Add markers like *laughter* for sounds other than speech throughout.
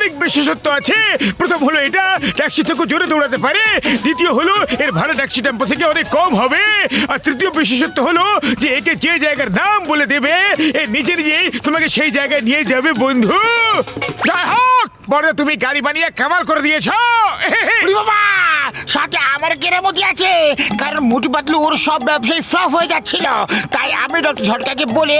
অনেক বিশেষত্ব আছে। প্রথম হলো এটা ট্যাক্সি থেকে জোরে দৌড়াতে পারে। দ্বিতীয় হলো, এর ভাড়া ট্যাক্সি টেম্পো থেকে অনেক কম হবে। আর তৃতীয় বিশেষত্ব হলো যে, একে যে জায়গার নাম বলে দেবে, এ নিজে নিজেই তোমাকে সেই জায়গায় নিয়ে যাবে, বন্ধু। যাই হোক বড় তুমি গাড়ি বানিয়ে কামাল করে দিয়েছ। বাবা সাথে আমার কেরামতি আছে। কারণ মুটি পাতলু ওর সব ব্যবসায় ফ্লপ হয়ে যাচ্ছিল। তাই আমি ডক্টর ঝটকাকে বলে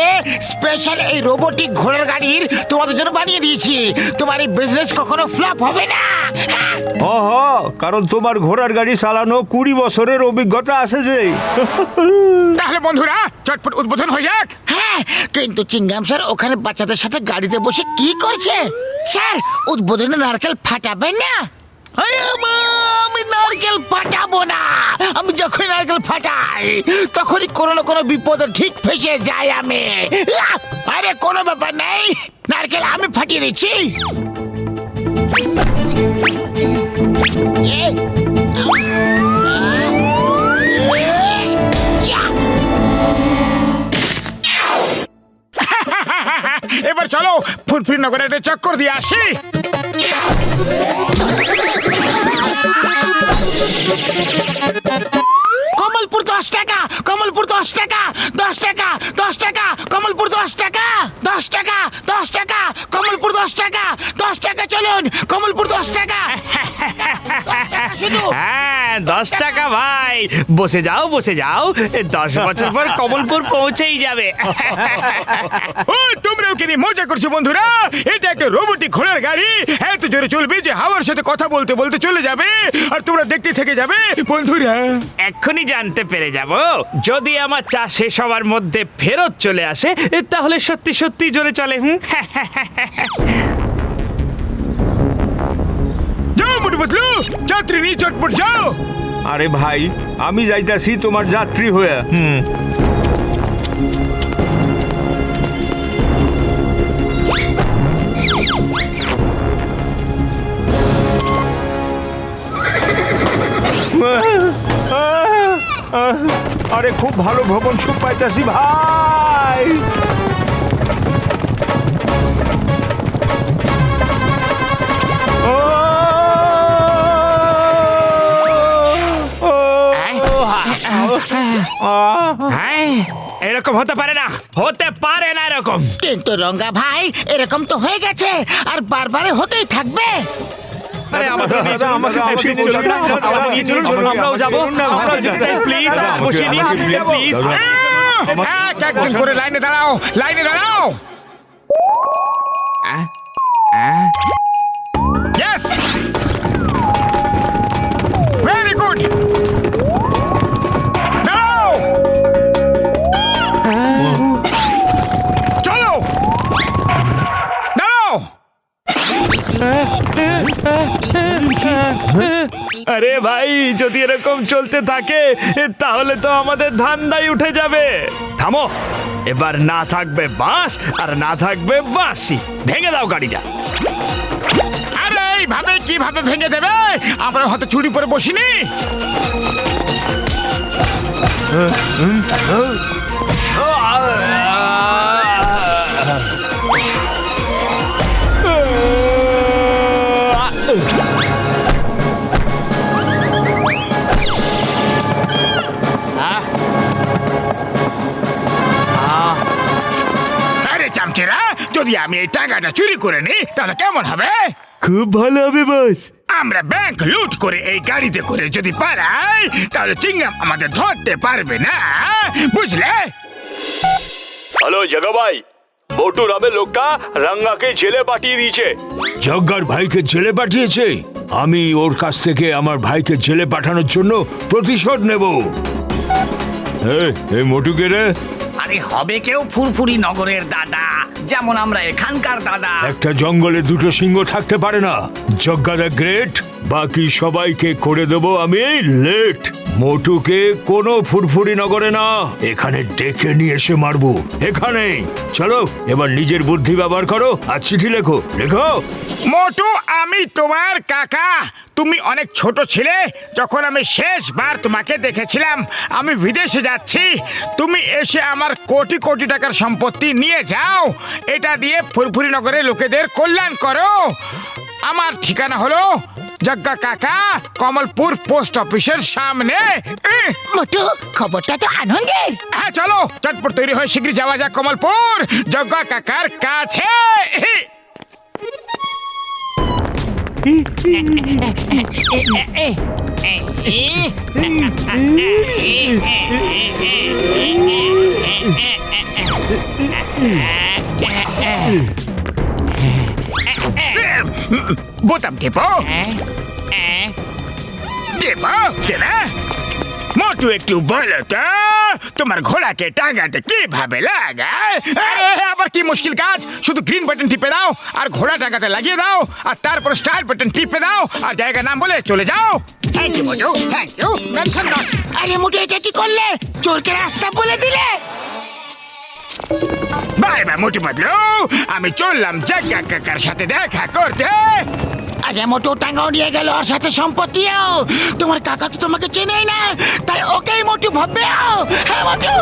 স্পেশাল এই রোবোটিক ঘোড়ার গাড়ির তোমাদের জন্য বানিয়ে দিয়েছি। তোমার এই বিজনেস কখনো ফ্লপ হবে না। হ্যাঁ। অহ কারণ তোমার ঘোড়ার গাড়ি চালানো কুড়ি বছরের অভিজ্ঞতা আছে যে। তাহলে বন্ধুরা চটপট উদ্বোধন হয়ে যাক। হ্যাঁ কিন্তু চিঙ্গাম স্যার ওখানে বাচ্চাদের সাথে গাড়িতে বসে কি করছে? স্যার উদ্বোধনে নারকেল ফাটাবেন না? আমি নারকেল ফাটাবো না। আমি যখন নারকেল ফাটাই তখনই কোনো না কোনো বিপদে ঠিক ফেসে যাই আমি। আরে কোনো ব্যাপার নেই নারকেল আমি ফাটিয়ে দিচ্ছি। ইয়া! এবার চলো ফুরফুরি নগরে একটা চক্কর দিয়ে আসি। *laughs* কমলপুর দশ টাকা, কমলপুর দশ টাকা দশ টাকা দশ টাকা, কমলপুর দশ টাকা দশ টাকা। টাকা কমলপুর দশ টাকা। দশ টাকা শুধু। হ্যাঁ দশ টাকা ভাই। বসে যাও বসে যাও। দশ বছর পর কমলপুর পৌঁছেই যাবে। ও তোমরা ওকে নিয়ে মজা করছ বন্ধুরা। এটা একটা রোবটিক ঘোড়ার গাড়ি। এত জোরে চলবে যে হাওয়ার সাথে কথা বলতে বলতে চলে যাবে। আর তোমরা দেখতে থেকে যাবে বন্ধুরা। এক্ষুনি জানতে পেরে যাব। যদি আমার চা শেষ হওয়ার মধ্যে ফেরত চলে আসে তাহলে সত্যি সত্যি জোরে চলে হুম? মোটু বদলু যাত্রী নিয়ে চটপট যাও। আরে ভাই আমি যাইতাছি তোমার যাত্রী হয়ে। হুম। আরে খুব ভালো ভ্রমণ সুখ পাইতাছি ভাই। ও! হ্যাঁ এরকম হতে পারে না। হতে পারে না এরকম। কিন্তু রঙ্গা ভাই এরকম তো হয়ে গেছে আর বারবারে হতেই থাকবে। আরে আমাদের নিয়ে চলুন, আমাদের নিয়ে চলুন, দিন, দাদা, আমাদের নিয়ে চলুন, আমাকে আমরাও যাব। বসিয়ে দিন না, আমরাও যেতে চাই প্লিজ বসিয়ে নিন প্লিজ এক একদিন করে লাইনে দাঁড়াও লাইনে দাঁড়াও! আরে ভাই যদি এরকম চলতে থাকে তাহলে তো আমাদের ধান্দাই উঠে যাবে। থামো এবার না থাকবে বাঁশ আর না থাকবে বাঁশি। ভেঙে দাও গাড়িটা। আরে এইভাবে কীভাবে ভেঙে দেবে? আমরা হয়তো চুরি পরে বসিনি। আরে যদি আমি এই টাকাটা চুরি করে নিই তাহলে কেমন হবে? খুব ভালো হবে বস। আমরা ব্যাংক লুট করে এই গাড়িতে করে যদি পালাই তাহলে চিংগাম আমাদের ধরতে পারবে না বুঝলে? হ্যালো জগা ভাই। বটু নামে লোকটা রাঙ্গাকে জেলে পাঠিয়ে দিয়েছে। জগ্গার ভাইকে জেলে পাঠিয়েছে? আমি ওর কাছ থেকে আমার ভাইকে জেলে পাঠানোর জন্য প্রতিশোধ নেব। এই মোটুকে রে আরে হবে কেউ ফুরফুরি নগরের দাদা। যেমন আমরা এখানকার দাদা। একটা জঙ্গলে দুটো সিংহ থাকতে পারে না। যজ্ঞা দ্য গ্রেট বাকি সবাইকে করে দেব আমি লেট। মোটুকে কোনো ফুরফুরি নগরে না, এখানে ডেকে নিয়ে এসে মারবো। এখানে। চলো, এবার নিজের বুদ্ধি ব্যবহার করো আর চিঠি লেখো। লেখো। মোটু, আমি তোমার কাকা। তুমি অনেক ছোট ছিলে, যখন আমি শেষবার তোমাকে দেখেছিলাম, আমি বিদেশে যাচ্ছি। তুমি এসে আমার কোটি কোটি টাকার সম্পত্তি নিয়ে যাও। এটা দিয়ে ফুরফুরি নগরের লোকেদের কল্যাণ করো। আমার ঠিকানা হলো জগ্গা কাকা কমলপুর পোস্ট অফিসের সামনে মোটু খবরটা তো আনন্দের হ্যাঁ চলো চটপট তৈরি হয়ে শীঘ্রই যাওয়া যাক কমলপুর জগ্গা কাকার কাছে এহ। বোতাম টেপো টেপো টেপে মোটু একটু বলো তো তোমার ঘোড়াকে টাঙাতে কীভাবে লাগায় আরে, আবার কি মুশকিল কাজ শুধু গ্রিন বাটন টিপে দাও আর ঘোড়া টাঙাতে লাগিয়ে দাও আর তারপর স্টার বাটন টিপে দাও আর জায়গা নাম বলে চলে যাও thank you Motu thank you mention not আরে মোটু এটা কি করলে চোরকে রাস্তা বলে দিলে বাই বাই মোটু বদলু আমি চললাম জাগ্গা কাকার সাথে দেখা করতে। আগে মোটু টাঙ্গাও নিয়ে গেল ওর সাথে সম্পত্তিও তোমার কাকা তো তোমাকে চেনেই না তাই ওকেই মোটু ভাববে হ্যাঁ মোটু।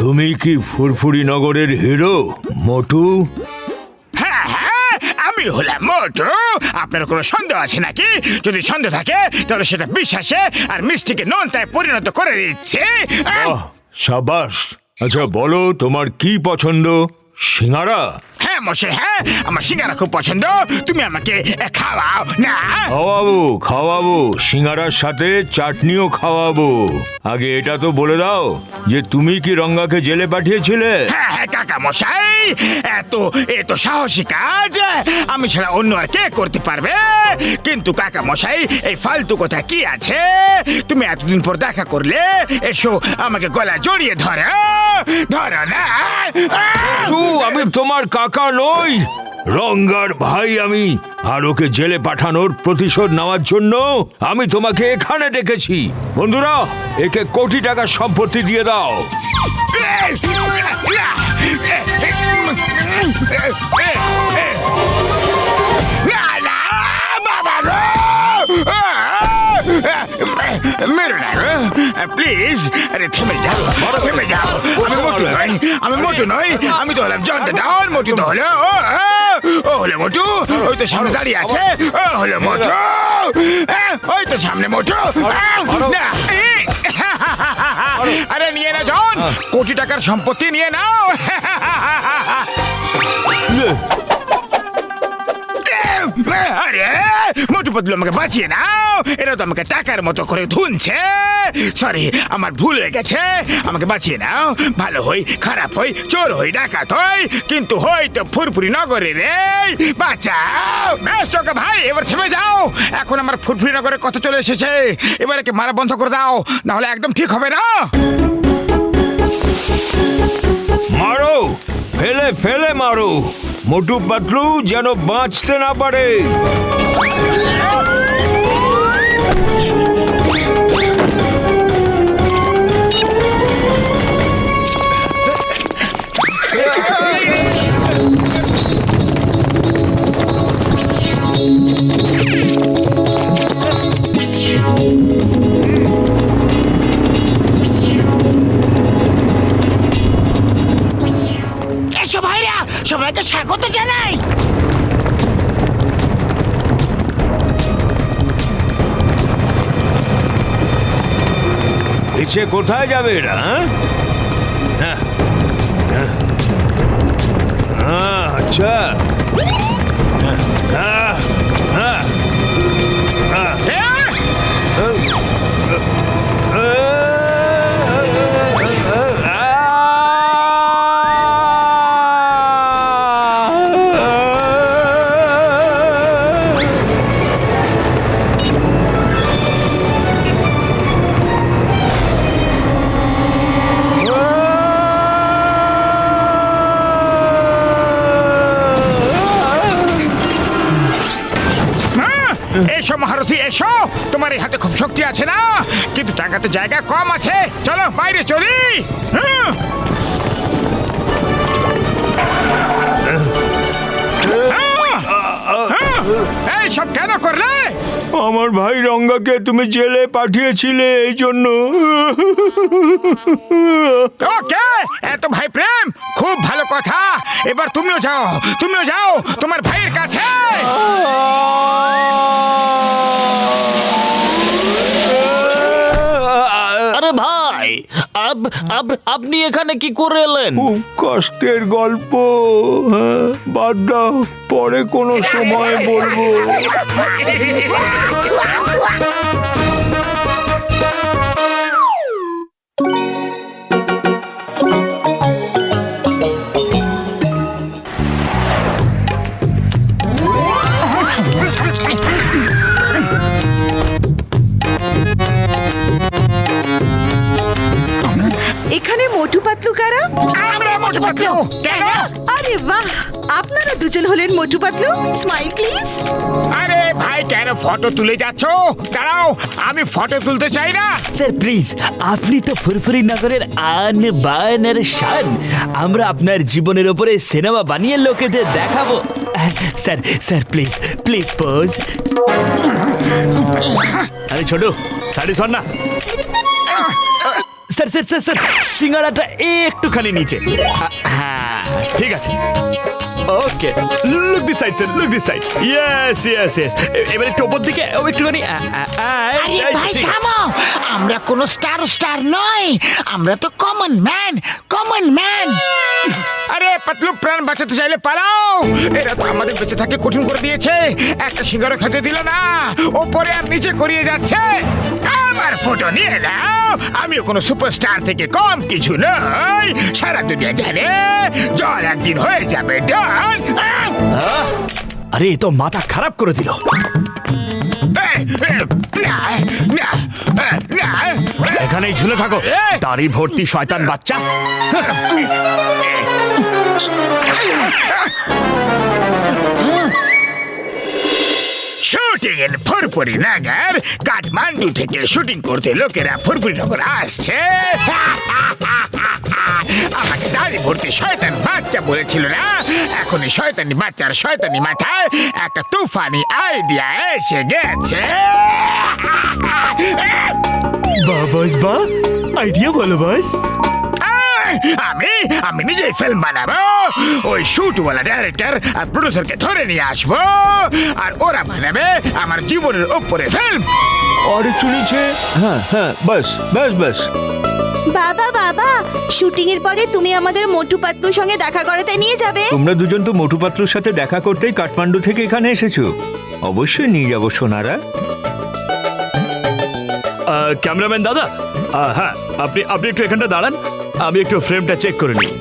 তুমি কি ফুরফুরি নগরের হিরো মোটু? আমি হলাম মোটু আপনার কোনো সন্দেহ আছে নাকি? যদি সন্দেহ থাকে, তাহলে সেটা বিশ্বাসে আর মিষ্টিকে নন্তায় পরিণত করে দিচ্ছে সাবাস। আচ্ছা বলো, তোমার কি পছন্দ? সিঙ্গারা? মশাই হ্যাঁ? আমার সিঙ্গারা খুব পছন্দ। তুমি আমাকে খাওয়াও না? খাওয়াবো খাওয়াবো। সিঙ্গারার সাথে চাটনিও খাওয়াবো। আগে এটা তো বলে দাও যে তুমি কি রঙ্গাকে জেলে পাঠিয়েছিলে? হ্যাঁ হ্যাঁ কাকা মশাই এত এত সাহসী কাজ। আমি ছাড়া অন্য আর কে করতে পারবে? কিন্তু কাকা মশাই এই ফালতু কথা কি আছে? তুমি এতদিন পর দেখা করলে এসো আমাকে গলা জড়িয়ে ধরো। ধরো না। আমি তোমার কাকা নই রঙ্গার ভাই আমি আর ওকে জেলে পাঠানোর প্রতিশোধ নেওয়ার জন্য আমি তোমাকে এখানে ডেকেছি বন্ধুরা একে কোটি টাকা সম্পত্তি দিয়ে দাও না, মেরো না গো প্লিজ আরে থেমে যাও থেমে যাও। আমি মোটু নই আমি মোটু নই আমি তো হলাম জন ডাউন মোটু তো হলো ও, হলো মোটু ওই তো সামনে দাঁড়িয়ে আছে ও হলো মোটু আহ, ওই তো সামনে মোটু না, *laughs* আরে নিয়ে না জন কোটি টাকার সম্পত্তি নিয়ে নাও। *laughs* *laughs* আরে মোটু পতলু আমাকে বাঁচিয়ে নাও। এরা তো আমাকে টাকার মতো করে ধুনছে। সরি আমার ভুল হয়ে গেছে। আমাকে বাঁচিয়ে নাও। ভালো হই, খারাপ হই, চোর হই, ডাকাত হই। কিন্তু হই তো ফুরফুরি নগরে রে। বাঁচাও। চোখে ভাই, এবার থেমে যাও। এখন আমার ফুরফুরি নগরে কথা চলে এসেছে। এবার একে মারা বন্ধ করে দাও। না হলে একদম ঠিক হবে না। মারো। ফেলে ফেলে মারো। মোটু পাতলু যেন বাঁচতে না পারে। পিছে কোথায় যাবে এরা হ্যাঁ? হ্যাঁ। হ্যাঁ, আচ্ছা টাকাতে জায়গা কম আছে। চলো বাইরে চলি। হ্যাঁ। হ্যাঁ, হ্যাঁ, এই সব কেন করলে? আমার আমার ভাই রঙ্গাকে তুমি জেলে পাঠিয়েছিলে এই জন্য। ওকে এত ভাই প্রেম? খুব ভালো কথা। এবার তুমিও যাও তুমিও যাও তোমার ভাইয়ের কাছে। আব আপনি এখানে কি করে এলেন? খুব কষ্টের গল্প হ্যাঁ, বাদ দাও পরে কোনো সময় বলব। *laughs* মোটু পাতলু। কেন? আরে বাহ আপনারা দুজন হলেন মোটু পাতলু। স্মাইল প্লিজ আরে ভাই কেন ফটো তুলে যাচ্ছ? দাঁড়াও আমি ফটো তুলতে চাই না। স্যার প্লিজ আপনি তো ফুরফুরি নগরের আন বায়নের শান। আমরা আপনার জীবনের উপরে সিনেমা বানিয়ে লোকেদের দেখাবো। Sir sir please please pose আরে ছোট সাড়ে সর না। স্যার স্যার স্যার স্যার সিঙ্গাড়াটা একটুখানি নিচে। হ্যাঁ ঠিক আছে। Okay look the side sir look the side yes yes yes এবার একটু ওপর দিকে ও একটুখানি আরে ভাই থামো। আমরা কোনো স্টার স্টার নই আমরা তো কমন ম্যান কমন ম্যান আরে, পাতলু প্রাণ বাঁচাতে চাইলে পালাও। এরা তো আমাদের বেঁচে থাকে, কঠিন করে দিয়েছে। একটা সিঙ্গারও খেতে দিল না। ওপরে আর নিচে করিয়ে যাচ্ছে। আমার ফটো নিয়ে নাও। আমিও কোনো সুপারস্টার থেকে কম কিছু নই। সারা দুনিয়া জানে জল একদিন হয়ে যাবে, ডন। আরে তো মাথা খারাপ করে দিল। এখানেই ঝুলে থাকো। দাড়ি ভর্তি শয়তান বাচ্চা। শুটিং এর ফুরফুরি নগর কাঠমান্ডু থেকে শুটিং করতে লোকেরা ফুরফুরি নগর আসছে। *laughs* আমাকে দাড়ি ভর্তি শয়তান বাচ্চা বলেছিল না? এখন এই শয়তানি বাচ্চার শয়তানি মাথায় একটা তুফানি আইডিয়া এসে গেছে। বাবাস বা আইডিয়া বলো বাস আমি আমি নিজেই ফিল্ম বানাবো। ওই শুটওয়ালা ডাইরেক্টর আর প্রডিউসারকে ধরে নিয়ে আসব। আর ওরা বানাবে আমার জীবনের উপরে ফিল্ম আর একটু নিচে হ্যাঁ হ্যাঁ বাস বাস বাস বাবা বাবা শুটিং এর পরে তুমি আমাদের মোটু পাতলুর সঙ্গে দেখা করাতে নিয়ে যাবে। তোমরা দুজন তো মোটু পাতলুর সাথে দেখা করতেই কাঠমান্ডু থেকে এখানে এসেছ। অবশ্যই নিয়ে যাব সোনারা। ক্যামেরাম্যান দাদা? আহ, হ্যাঁ আপনি আপনি একটু এখানটা দাঁড়ান। আমি একটু ফ্রেমটা চেক করে নিই।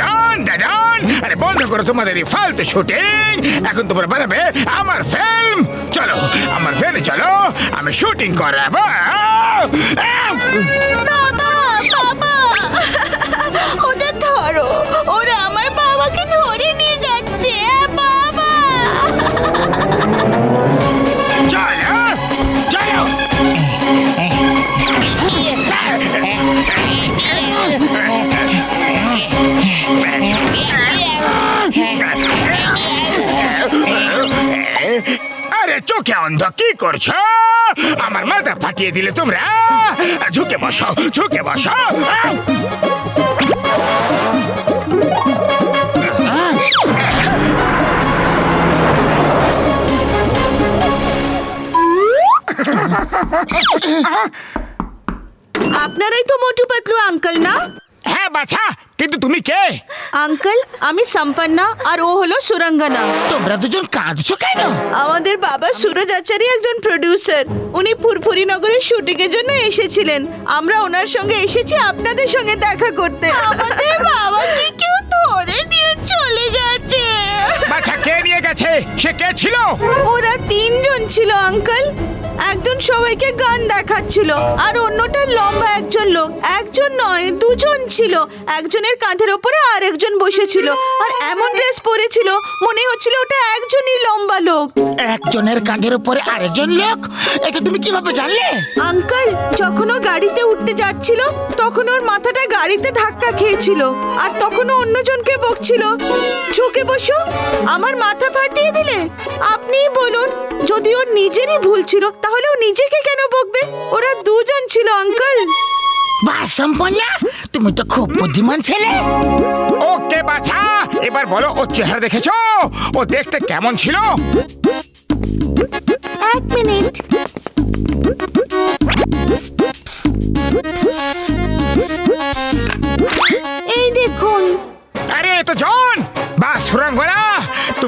জন দাদন আরে বন্ধ করো, তোমাদের এই ফালতু শুটিং এখন তোমরা বানাবে আমার ফিল্ম চলো, আমার ফিল্মে চলো। আমি শুটিং করাবো। ওদের ধরো, ওরা চোখে অন্ধ কি করছ? আমার মাথা ফাটিয়ে দিলে তোমরা? ঝুঁকে বসো ঝুঁকে বসো। আপনারাই তো মোটু পাতলু আঙ্কেল, না? বাছা কিন্তু তুমি কে? আঙ্কেল আমি সম্পন্না আর ও হলো সুরঙ্গনা। তোমরা দুজন কাঁদছো কেন? আমাদের বাবা সুরজ আচারি একজন প্রডিউসার উনি ফুরফুরি নগরের শুটিং এর জন্য এসেছিলেন। আমরা ওনার সঙ্গে এসেছি আপনাদের সঙ্গে দেখা করতে। আমাদের বাবাকে কেউ ধরে নিয়ে চলে গেছে। বাছা কে নিয়ে গেছে? সে কে ছিল? ওরা তিনজন ছিল আঙ্কেল। একজন সবাইকে গান দেখাচ্ছিল আর অন্যটা লম্বা একজন লোক। একজন নয় দুজন ছিল। একজনের কাঁধের ওপরে আরেকজন বসেছিল আর এমন ড্রেস পরেছিল মনে হচ্ছিল ওটা একজনই লম্বা লোক। একজনের কাঁধের উপরে আরেকজন লোক? এটা তুমি কীভাবে জানলে? আঙ্কেল যখন ও গাড়িতে উঠতে যাচ্ছিল তখন ওর মাথাটা গাড়িতে ধাক্কা খেয়েছিল আর তখন ও অন্যজনকে বকছিল। ঝুঁকে বসো আমার মাথা ফাটিয়ে দিলে। আপনিই বলুন যদি ওর নিজেরই ভুল ছিল তাহলে ও নিজেকে কেন বকবে? ওরা দুজন ছিল অঙ্কল বাহ সম্পন্না তুমি তো খুব বুদ্ধিমান ছেলে। ওকে বাছা। এবার বলো ওর চেহারা দেখেছ? ও দেখতে কেমন ছিল? এক মিনিট।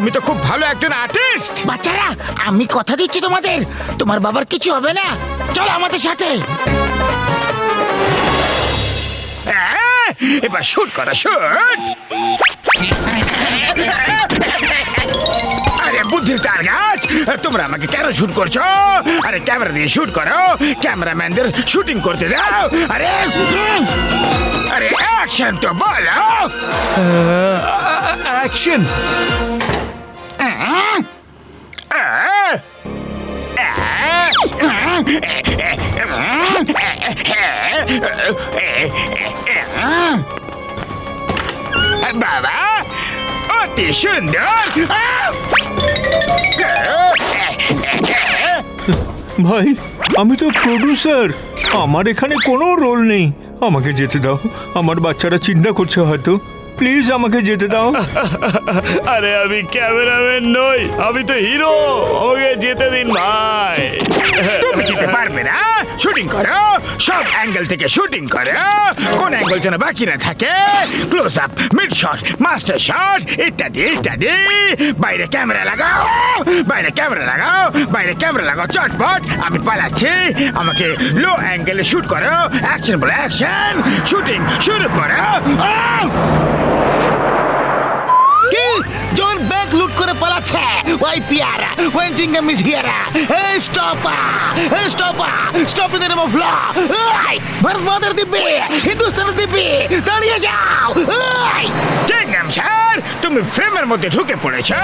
তুমি তো খুব ভালো একজন আর্টিস্ট বাচ্চারা আমি কথা দিচ্ছি তোমাদের। তোমার বাবার কিছু হবে না। চলো আমাদের সাথে। হ্যাঁ, এবার শুট করো শুট! আরে বুদ্ধির তার গাছ তোমরা আমাকে কেন শুট করছ? আরে ক্যামেরা দিয়ে শুট করো ক্যামেরাম্যানদের শুটিং করতে দাও। আরে উম, আরে অ্যাকশন তো বলো। অ্যাকশন ভাই, আমি তো প্রডিউসার। আমার এখানে কোনো রোল নেই। আমাকে যেতে দাও। আমার বাচ্চারা চিন্তা করছে হয়তো। প্লিজ আমাকে যেতে দাও। আরে আমি ক্যামেরাম্যান নই আমি তো হিরো। আমাকে যেতে দিন ভাই। তুমি যেতে পারবে না। শুটিং করো। সব অ্যাঙ্গেল থেকে শুটিং করো। কোন অ্যাঙ্গেল যেন বাকি না থাকে। Close up mid shot master shot ইত্যাদি ইত্যাদি। বাইরে ক্যামেরা লাগাও। বাইরে ক্যামেরা লাগাও। বাইরে ক্যামেরা লাগাও। চটপট। আমি পালাচ্ছি। আমাকে লো অ্যাঙ্গেলে শুট করো। অ্যাকশন বলে অ্যাকশন শুটিং শুরু করো। জন ব্যাগ লুট করে পালাচ্ছে। ওই পিয়ারা চিংগাম ইজ হিয়ার এই স্টপ এই stop stop in the name of law এই ভারত মাতার দিব্যি হিন্দুস্তানের দিব্যি দাঁড়িয়ে যাও। এই। চিংগাম স্যার তুমি ফ্রেমের মধ্যে ঢুকে পড়েছো।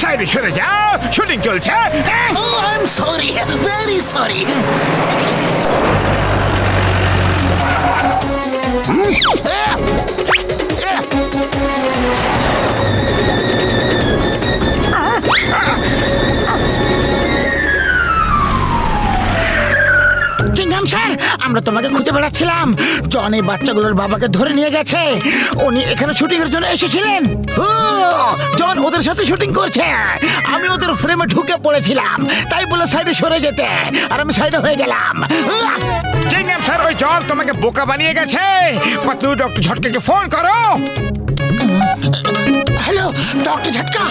সাইডে সরে যাও শুটিং চলছে? ও I am sorry very sorry Chingam আমরা তোমাকে খুঁজে বেড়াচ্ছিলাম। জন এই বাচ্চাগুলোর বাবাকে ধরে নিয়ে গেছে। উনি এখানে শুটিং এর জন্য এসেছিলেন। ও জন ওদের সাথে শুটিং করছে। আমি ওদের ফ্রেমে ঢুকে পড়েছিলাম। তাই বলে সাইডে সরে যেতে। আর আমি সাইডে হয়ে গেলাম! চিংগাম স্যার ওই জল তোমাকে বোকা বানিয়ে গেছে। পাতলু ডক্টর ঝটকে ফোন করো। Hello doctor Jhatka.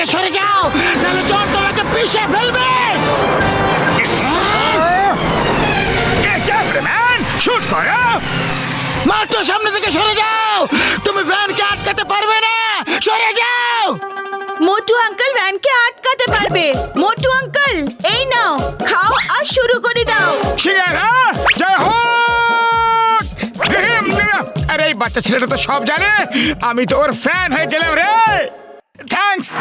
থেকে সরে যাও তাহলে জন তোমাকে পিষে ফেলবে। শুট করো। মোটর সামনে থেকে সরে যাও। তুমি ভ্যানকে আটকাতে পারবে না। সরে যাও। মোটু আঙ্কেল ভ্যানকে আটকাতে পারবে। মোটু আঙ্কেল এই নাও খাও আর শুরু করে দাও। সিঙ্গারা জয় হোক। আরে এই বাচ্চা ছেলেটা তো সব জানে। আমি তো ওর ফ্যান হয়ে গেলাম রে। tanks!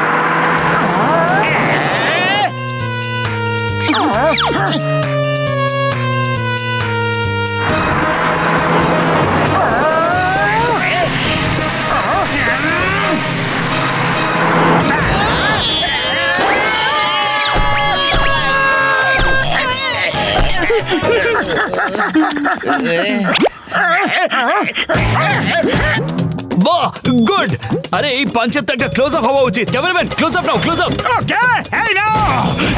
বাহ গুড আরে এই পাঞ্চের তো একটা ক্লোজ আপ হওয়া উচিত ক্যামেরাম্যান ক্লোজ আপ নাও ক্লোজ আপ ওকে এই নাও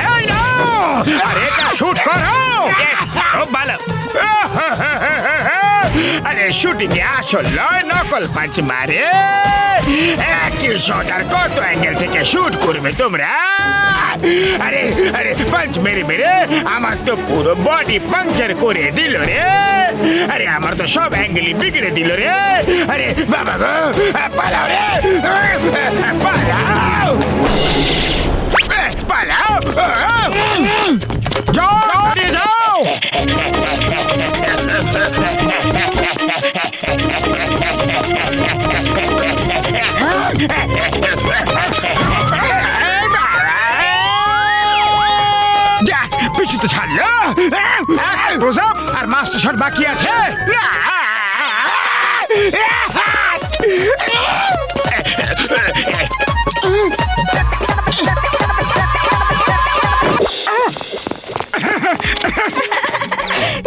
এই নাও আরে এটা শুট করো Yes, খুব ভালো *laughs* আরে শুটিং এ আসল নয় নকল পাঁচ মারে। একই শট আর কত অ্যাঙ্গেল থেকে শুট করবে তোমরা? আরে আরে পাঁচ মেরে মেরে আমার তো পুরো বডি পাংচার করে দিল রে। আরে, আমার তো সব অ্যাঙ্গেলই বিগড়ে দিল রে। আরে, বাবা গো পালাও রে। প্রসাব আর মাস্টার শট বাকি আছে?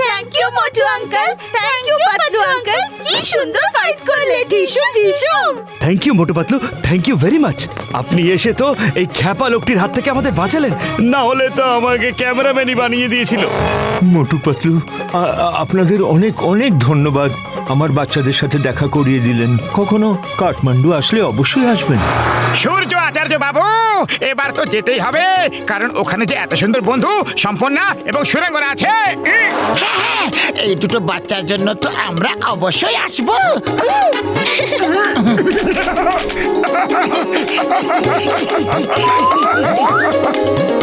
Thank you Motu uncle thank you Patlu uncle কি সুন্দর ফাইট করলে, tissue tissue. Thank you Motu Patlu thank you very much আপনি এসে তো এই খ্যাপা লোকটির হাত থেকে আমাদের বাঁচালেন। না হলে তো আমাকে ক্যামেরাম্যানই বানিয়ে দিয়েছিল। মোটু পাতলু আপনাদের অনেক অনেক ধন্যবাদ। আমার বাচ্চাদের সাথে দেখা করিয়ে দিলেন। কখনো কাঠমান্ডু আসলে অবশ্যই আসবেন। সূর্য আচার্য বাবু এবার তো যেতেই হবে। কারণ ওখানে যে এত সুন্দর বন্ধু সম্পন্না এবং সুরাঙ্গনা আছে। এই দুটো বাচ্চার জন্য তো আমরা অবশ্যই আসব। *laughs* ハハハハハ